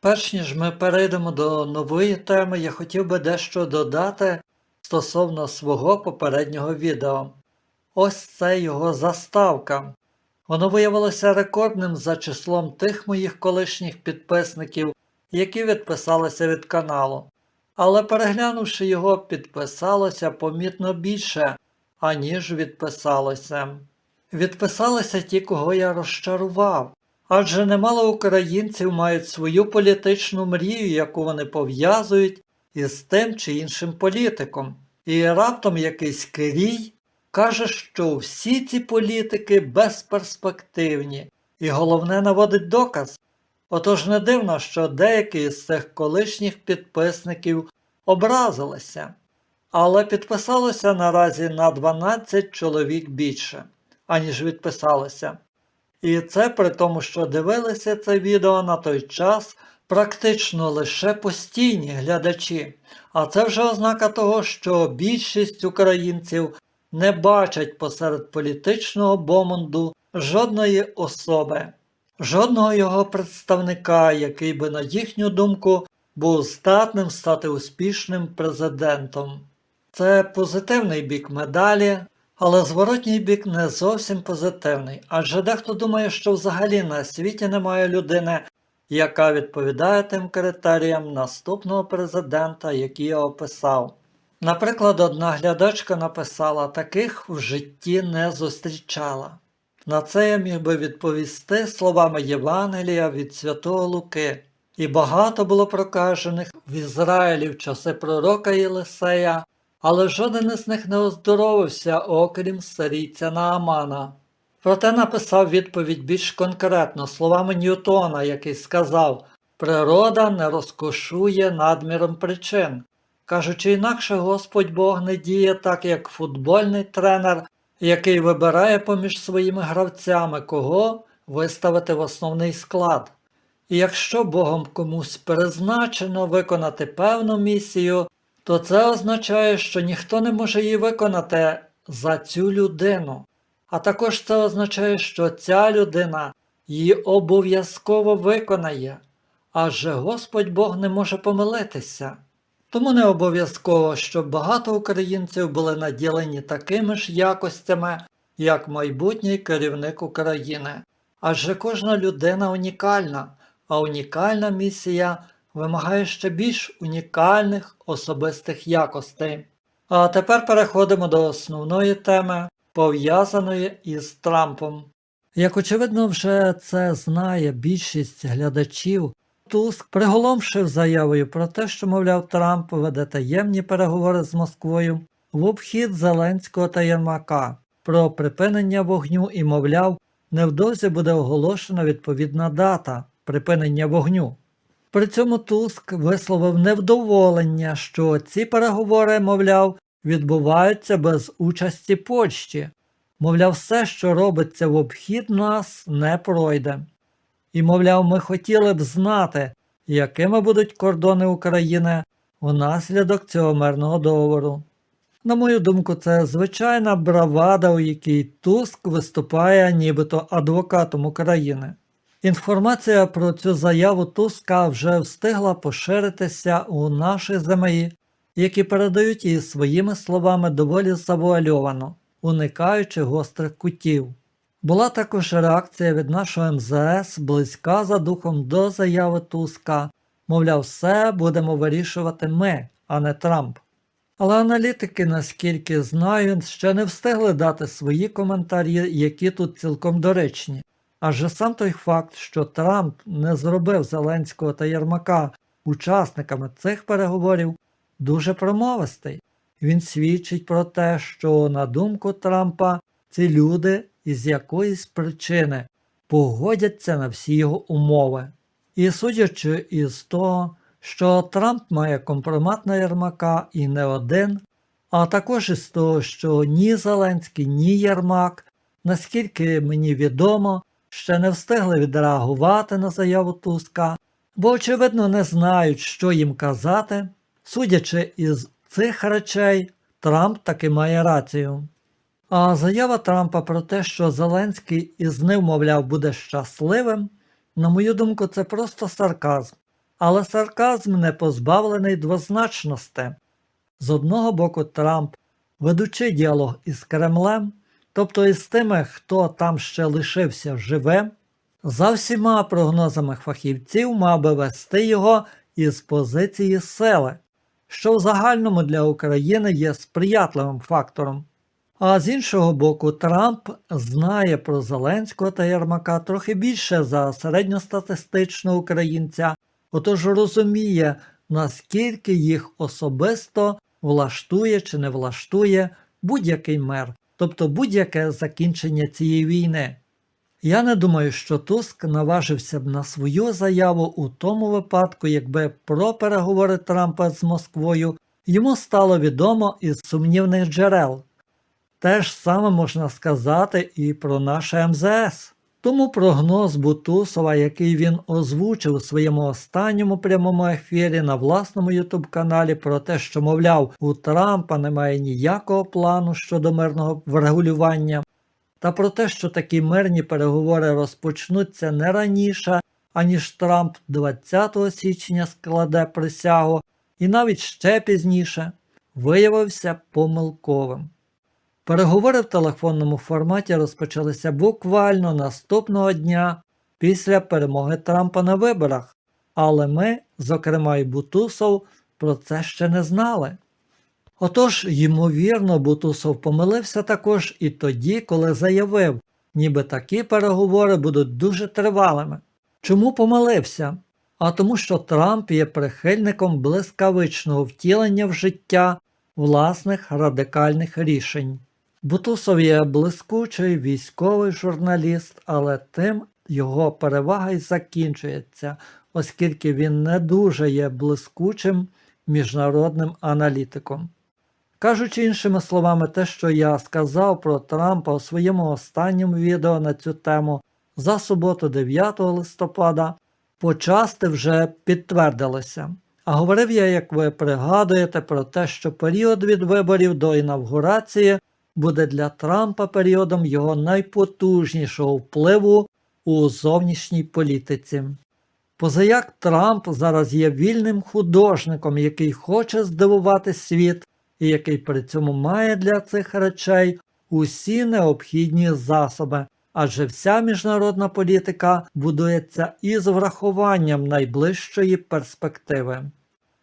Перш ніж ми перейдемо до нової теми, я хотів би дещо додати стосовно свого попереднього відео. Ось це його заставка. Воно виявилося рекордним за числом тих моїх колишніх підписників, які відписалися від каналу. Але переглянувши його, підписалося помітно більше, аніж відписалося. Відписалися ті, кого я розчарував. Адже немало українців мають свою політичну мрію, яку вони пов'язують із тим чи іншим політиком. І раптом якийсь керій каже, що всі ці політики безперспективні, і головне наводить доказ. Отож не дивно, що деякі з цих колишніх підписників образилися, але підписалося наразі на 12 чоловік більше, аніж відписалося. І це при тому, що дивилися це відео на той час практично лише постійні глядачі. А це вже ознака того, що більшість українців не бачать посеред політичного бомонду жодної особи, жодного його представника, який би, на їхню думку, був здатним стати успішним президентом. Це позитивний бік медалі, але зворотній бік не зовсім позитивний, адже дехто думає, що взагалі на світі немає людини, яка відповідає тим критеріям наступного президента, які я описав. Наприклад, одна глядачка написала, таких в житті не зустрічала. На це я міг би відповісти словами Євангелія від Святого Луки, і багато було прокажених в Ізраїлі в часи пророка Єлисея, але жоден із них не оздоровився, окрім сирійця Наамана. Проте написав відповідь більш конкретно словами Ньютона, який сказав Природа не розкошує надміром причин. Кажучи інакше, Господь Бог не діє так, як футбольний тренер, який вибирає поміж своїми гравцями, кого виставити в основний склад. І якщо Богом комусь призначено виконати певну місію, то це означає, що ніхто не може її виконати за цю людину. А також це означає, що ця людина її обов'язково виконає, адже Господь Бог не може помилитися. Тому не обов'язково, щоб багато українців були наділені такими ж якостями, як майбутній керівник України. Адже кожна людина унікальна, а унікальна місія вимагає ще більш унікальних особистих якостей. А тепер переходимо до основної теми, пов'язаної із Трампом. Як очевидно, вже це знає більшість глядачів, Туск приголомшив заявою про те, що, мовляв, Трамп веде таємні переговори з Москвою в обхід Зеленського та Єрмака про припинення вогню і, мовляв, невдовзі буде оголошена відповідна дата припинення вогню. При цьому Туск висловив невдоволення, що ці переговори, мовляв, відбуваються без участі Польщі. Мовляв, все, що робиться в обхід нас, не пройде. І, мовляв, ми хотіли б знати, якими будуть кордони України внаслідок цього мирного договору. На мою думку, це звичайна бравада, у якій Туск виступає нібито адвокатом України. Інформація про цю заяву Туска вже встигла поширитися у наші ЗМІ, які передають її своїми словами доволі завуальовано, уникаючи гострих кутів. Була також реакція від нашого МЗС близька за духом до заяви Туска, мовляв, все будемо вирішувати ми, а не Трамп. Але аналітики, наскільки знаю, ще не встигли дати свої коментарі, які тут цілком доречні. Адже сам той факт, що Трамп не зробив Зеленського та Єрмака учасниками цих переговорів, дуже промовистий. Він свідчить про те, що, на думку Трампа, ці люди із якоїсь причини погодяться на всі його умови. І судячи із того, що Трамп має компромат на Єрмака і не один, а також із того, що ні Зеленський, ні Єрмак, наскільки мені відомо, ще не встигли відреагувати на заяву Туска, бо, очевидно, не знають, що їм казати. Судячи із цих речей, Трамп таки має рацію. А заява Трампа про те, що Зеленський із ним, мовляв, буде щасливим, на мою думку, це просто сарказм. Але сарказм не позбавлений двозначності. З одного боку, Трамп, ведучи діалог із Кремлем, тобто із тими, хто там ще лишився живим, за всіма прогнозами фахівців мав би вести його із позиції сили, що в загальному для України є сприятливим фактором. А з іншого боку, Трамп знає про Зеленського та Єрмака трохи більше за середньостатистичного українця, отож розуміє, наскільки їх особисто влаштує чи не влаштує будь-який мер, тобто будь-яке закінчення цієї війни. Я не думаю, що Туск наважився б на свою заяву у тому випадку, якби про переговори Трампа з Москвою йому стало відомо із сумнівних джерел. Те ж саме можна сказати і про наше МЗС. Тому прогноз Бутусова, який він озвучив у своєму останньому прямому ефірі на власному ютуб-каналі про те, що, мовляв, у Трампа немає ніякого плану щодо мирного врегулювання, та про те, що такі мирні переговори розпочнуться не раніше, аніж Трамп 20 січня складе присягу, і навіть ще пізніше, виявився помилковим. Переговори в телефонному форматі розпочалися буквально наступного дня після перемоги Трампа на виборах, але ми, зокрема і Бутусов, про це ще не знали. Отож, ймовірно, Бутусов помилився також і тоді, коли заявив, ніби такі переговори будуть дуже тривалими. Чому помилився? А тому, що Трамп є прихильником блискавичного втілення в життя власних радикальних рішень. Бутусов є блискучий військовий журналіст, але тим його перевага й закінчується, оскільки він не дуже є блискучим міжнародним аналітиком. Кажучи іншими словами, те, що я сказав про Трампа у своєму останньому відео на цю тему за суботу 9 листопада, почасти вже підтвердилося. А говорив я, як ви пригадуєте, про те, що період від виборів до інавгурації буде для Трампа періодом його найпотужнішого впливу у зовнішній політиці. Позаяк Трамп зараз є вільним художником, який хоче здивувати світ і який при цьому має для цих речей усі необхідні засоби, адже вся міжнародна політика будується із врахуванням найближчої перспективи.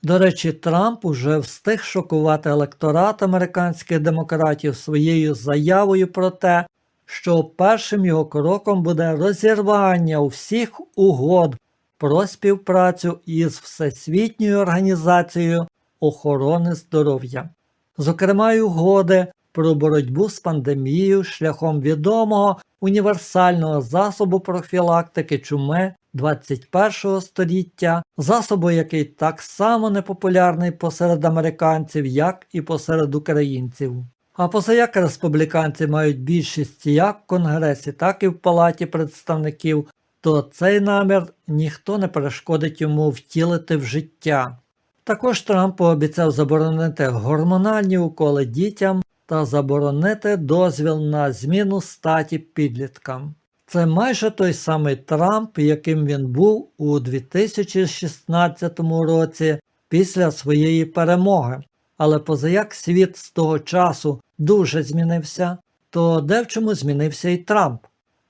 До речі, Трамп уже встиг шокувати електорат американських демократів своєю заявою про те, що першим його кроком буде розірвання усіх угод про співпрацю із Всесвітньою організацією охорони здоров'я, зокрема угоди про боротьбу з пандемією шляхом відомого універсального засобу профілактики чуми 21 століття, засобу, який так само непопулярний посеред американців, як і посеред українців. А позаяк республіканці мають більшість як в Конгресі, так і в Палаті представників, то цей намір ніхто не перешкодить йому втілити в життя. Також Трамп пообіцяв заборонити гормональні уколи дітям та заборонити дозвіл на зміну статі підліткам. Це майже той самий Трамп, яким він був у 2016 році після своєї перемоги. Але позаяк світ з того часу дуже змінився, то де в чому змінився і Трамп.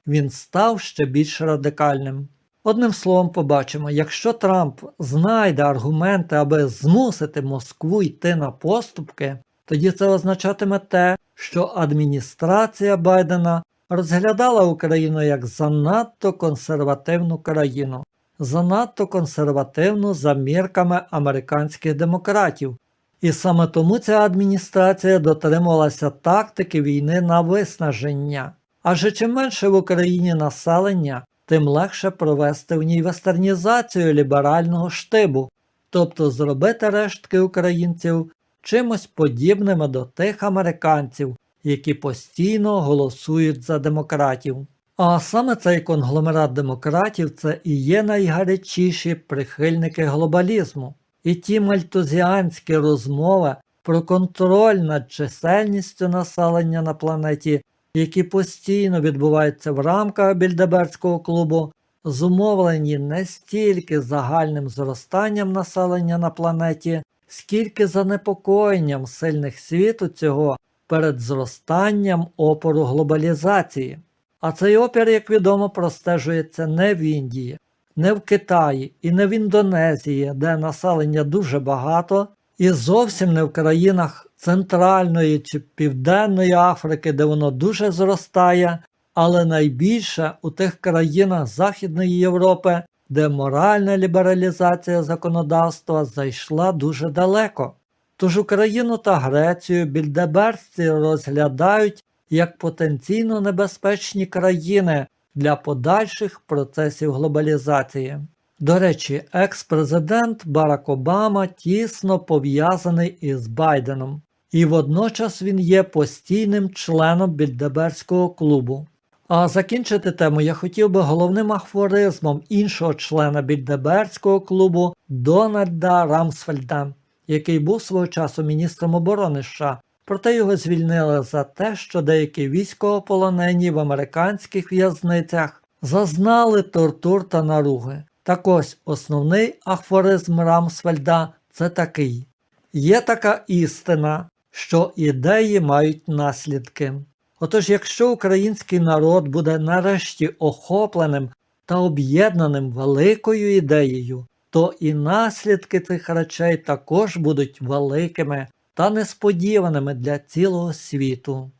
Він став ще більш радикальним. Одним словом, побачимо, якщо Трамп знайде аргументи, аби змусити Москву йти на поступки, тоді це означатиме те, що адміністрація Байдена розглядала Україну як занадто консервативну країну, занадто консервативну за мірками американських демократів. І саме тому ця адміністрація дотримувалася тактики війни на виснаження. Адже чим менше в Україні населення, тим легше провести в ній вестернізацію ліберального штибу, тобто зробити рештки українців чимось подібними до тих американців, які постійно голосують за демократів. А саме цей конгломерат демократів це і є найгарячіші прихильники глобалізму. І ті мальтузіанські розмови про контроль над чисельністю населення на планеті, які постійно відбуваються в рамках Більдеберського клубу, зумовлені не стільки загальним зростанням населення на планеті, скільки занепокоєнням сильних світу цього перед зростанням опору глобалізації. А цей опір, як відомо, простежується не в Індії, не в Китаї і не в Індонезії, де населення дуже багато, і зовсім не в країнах Центральної чи Південної Африки, де воно дуже зростає, але найбільше у тих країнах Західної Європи, де моральна лібералізація законодавства зайшла дуже далеко. Тож Україну та Грецію більдеберці розглядають як потенційно небезпечні країни для подальших процесів глобалізації. До речі, екс-президент Барак Обама тісно пов'язаний із Байденом, і водночас він є постійним членом Більдеберського клубу. А закінчити тему я хотів би головним афоризмом іншого члена Більдеберського клубу Дональда Рамсфельда, який був свого часу міністром оборони США. Проте його звільнили за те, що деякі військовополонені в американських в'язницях зазнали тортур та наруги. Так ось основний афоризм Рамсфельда це такий: є така істина, що ідеї мають наслідки. Отож, якщо український народ буде нарешті охопленим та об'єднаним великою ідеєю, то і наслідки цих речей також будуть великими та несподіваними для цілого світу.